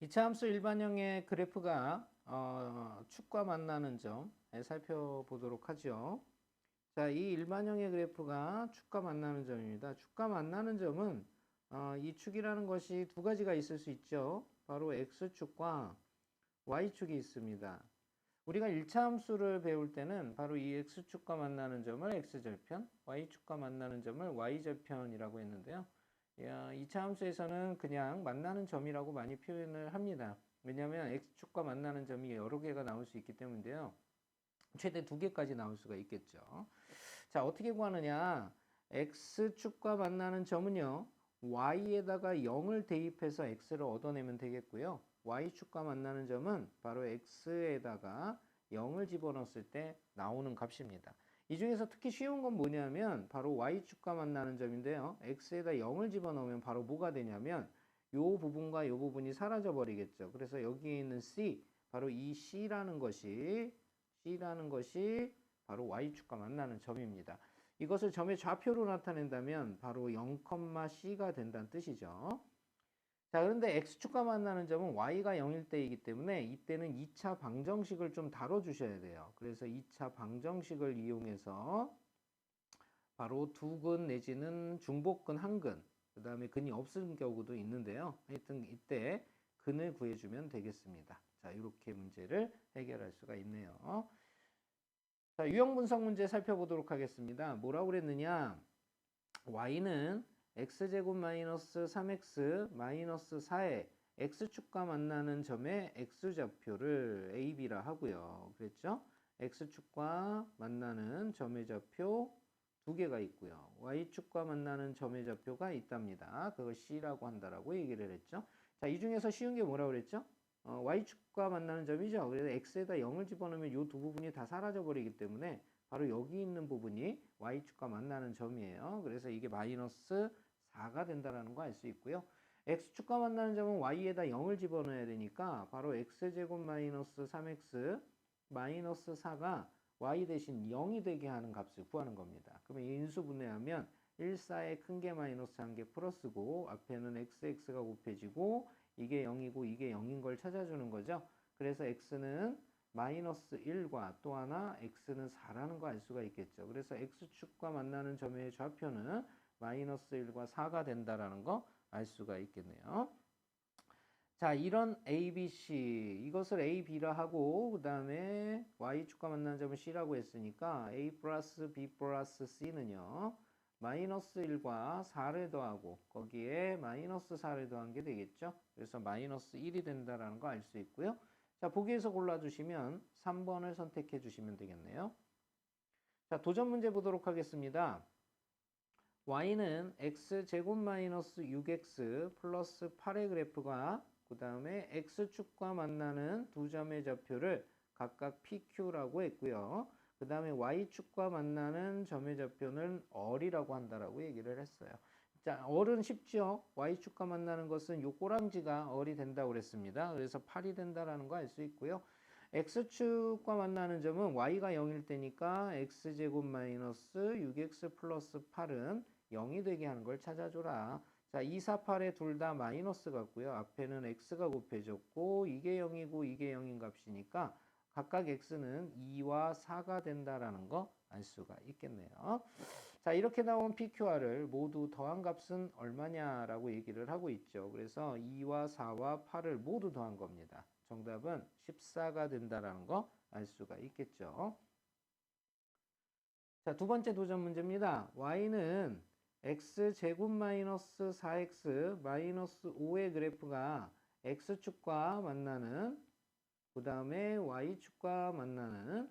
이차 함수 일반형의 그래프가 어, 축과 만나는 점 예, 살펴보도록 하죠. 자, 이 일반형의 그래프가 축과 만나는 점입니다. 축과 만나는 점은 어, 이 축이라는 것이 두 가지가 있을 수 있죠. 바로 x축과 y축이 있습니다. 우리가 1차 함수를 배울 때는 바로 이 x축과 만나는 점을 x절편, y축과 만나는 점을 y절편이라고 했는데요. 야, 2차 함수에서는 그냥 만나는 점이라고 많이 표현을 합니다. 왜냐하면 x축과 만나는 점이 여러 개가 나올 수 있기 때문인데요. 최대 두 개까지 나올 수가 있겠죠. 자, 어떻게 구하느냐? x축과 만나는 점은요. y에다가 0을 대입해서 x를 얻어내면 되겠고요. y축과 만나는 점은 바로 x에다가 0을 집어넣었을 때 나오는 값입니다. 이 중에서 특히 쉬운 건 뭐냐면 바로 y축과 만나는 점인데요. x에다 0을 집어넣으면 바로 뭐가 되냐면 요 부분과 요 부분이 사라져 버리겠죠. 그래서 여기에 있는 c 바로 이 c라는 것이 c라는 것이 바로 y축과 만나는 점입니다. 이것을 점의 좌표로 나타낸다면 바로 0,c가 된다는 뜻이죠. 자, 그런데 x축과 만나는 점은 y가 0일 때이기 때문에 이때는 2차 방정식을 좀 다뤄주셔야 돼요. 그래서 2차 방정식을 이용해서 바로 두 근 내지는 중복근 한 근, 그 다음에 근이 없은 경우도 있는데요. 하여튼 이때 근을 구해주면 되겠습니다. 자, 이렇게 문제를 해결할 수가 있네요. 자, 유형 분석 문제 살펴보도록 하겠습니다. 뭐라고 그랬느냐? y는 x제곱 마이너스 3x 마이너스 4의 x축과 만나는 점의 x좌표를 ab라 하고요. 그랬죠? x축과 만나는 점의 좌표 두 개가 있고요. y축과 만나는 점의 좌표가 있답니다. 그걸 c라고 한다라고 얘기를 했죠. 자, 이 중에서 쉬운 게 뭐라고 그랬죠? 어, y축과 만나는 점이죠. 그래서 x에다 0을 집어넣으면 이 두 부분이 다 사라져 버리기 때문에 바로 여기 있는 부분이 y축과 만나는 점이에요. 그래서 이게 마이너스 4가 된다는 거 알 수 있고요. x축과 만나는 점은 y에다 0을 집어넣어야 되니까 바로 x제곱 마이너스 3x 마이너스 4가 y 대신 0이 되게 하는 값을 구하는 겁니다. 그러면 인수분해하면 1, 4의 큰 게 마이너스 한 개 플러스고 앞에는 xx가 곱해지고 이게 0이고 이게 0인 걸 찾아주는 거죠. 그래서 x는 마이너스 1과 또 하나 x는 4라는 거 알 수가 있겠죠. 그래서 x축과 만나는 점의 좌표는 마이너스 1과 4가 된다라는 거 알 수가 있겠네요. 자, 이런 A, B, C 이것을 A, B라 하고 그 다음에 Y축과 만나는 점을 C라고 했으니까 A 플러스 B 플러스 C는요. 마이너스 1과 4를 더하고 거기에 마이너스 4를 더한 게 되겠죠. 그래서 마이너스 1이 된다라는 거 알 수 있고요. 자, 보기에서 골라주시면 3번을 선택해 주시면 되겠네요. 자, 도전 문제 보도록 하겠습니다. Y는 x제곱 마이너스 6x 플러스 8의 그래프가 그 다음에 x축과 만나는 두 점의 좌표를 각각 pq라고 했고요. 그 다음에 y축과 만나는 점의 좌표는 얼이라고 한다라고 얘기를 했어요. 자, 얼은 쉽죠. y축과 만나는 것은 요 꼬랑지가 얼이 된다고 그랬습니다. 그래서 8이 된다라는 거 알 수 있고요. x축과 만나는 점은 y가 0일 때니까 x제곱 마이너스 6x 플러스 8은 0이 되게 하는 걸 찾아줘라. 자, 2, 4, 8에 둘 다 마이너스 같고요. 앞에는 x가 곱해졌고 이게 0이고 이게 0인 값이니까 각각 x는 2와 4가 된다라는 거 알 수가 있겠네요. 자, 이렇게 나온 PQR을 모두 더한 값은 얼마냐라고 얘기를 하고 있죠. 그래서 2와 4와 8을 모두 더한 겁니다. 정답은 14가 된다라는 거 알 수가 있겠죠. 자, 두 번째 도전 문제입니다. y는 x 제곱 마이너스 4x 마이너스 5의 그래프가 x축과 만나는 그 다음에 y축과 만나는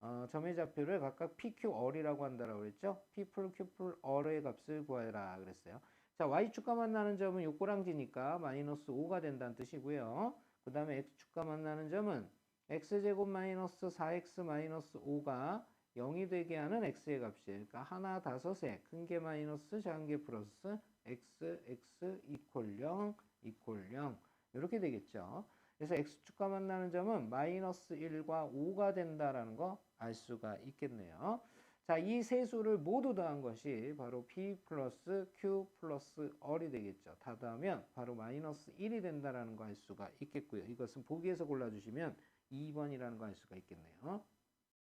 어, 점의 좌표를 각각 pqr이라고 한다라고 그랬죠. p 풀 q 풀 r의 값을 구하라 그랬어요. 자, y축과 만나는 점은 요 꼬랑지니까 마이너스 5가 된다는 뜻이고요. 그 다음에 x축과 만나는 점은 x제곱 마이너스 4x 마이너스 5가 0이 되게 하는 x의 값이에요. 그러니까 하나 다섯에 큰 게 마이너스 작은 게 플러스 x x 이퀄 0 이퀄 0 이렇게 되겠죠. 그래서 x축과 만나는 점은 마이너스 1과 5가 된다라는 거 알 수가 있겠네요. 자, 이 세 수를 모두 더한 것이 바로 P 플러스 Q 플러스 R이 되겠죠. 다 더하면 바로 마이너스 1이 된다라는 거 알 수가 있겠고요. 이것은 보기에서 골라주시면 2번이라는 거 알 수가 있겠네요.